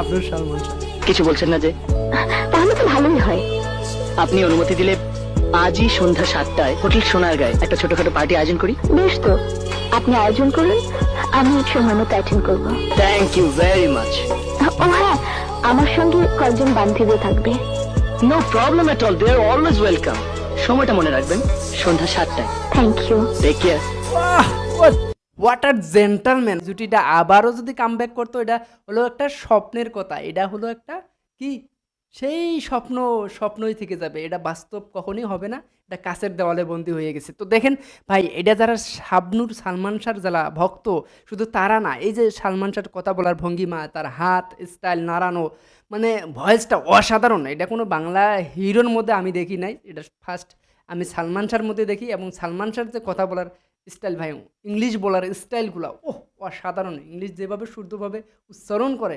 আপনার সালমান কিছু বলছেন না যে? তাহলে তো ভালোই হয়। আপনি অনুমতি দিলে আজই সন্ধ্যা সাতটায় হোটেল সোনার গায়ে একটা ছোটখাটো পার্টি আয়োজন করি। বেশ তো। আপনি আয়োজন করুন আমি সময় মতো অ্যাটেন্ড করব। থ্যাংক ইউ ভেরি মাচ ও হ্যাঁ আমার সঙ্গে কয়েকজন বান্ধবীও থাকবে। No problem at all they are always welcome সময়টা মনে রাখবেন সন্ধ্যা সাতটায়। Thank you take care what are gentleman জুটিটা আবারও যদি কামব্যাক করতো, এটা হলো একটা স্বপ্নের কথা। এটা হলো একটা কি? সেই স্বপ্ন, স্বপ্নই থেকে যাবে। এটা বাস্তব কখনই হবে না। এটা কাছের দেওয়ালে বন্দি হয়ে গেছে। তো দেখেন ভাই, এটা যারা শাবনুর সালমান শাহর যারা ভক্ত, শুধু তারা না, এই যে সালমান শাহর কথা বলার ভঙ্গিমা, তার হাত স্টাইল নাড়ানো মানে ভয়েসটা অসাধারণ। এটা কোনো বাংলা হিরোর মধ্যে আমি দেখি নাই। এটা ফার্স্ট আমি সালমান শাহর মধ্যে দেখি এবং সালমান শাহর যে কথা বলার স্টাইল ভাই ইংলিশ বলার স্টাইলগুলো ওহ অসাধারণ। ইংলিশ যেভাবে শুদ্ধভাবে উচ্চারণ করে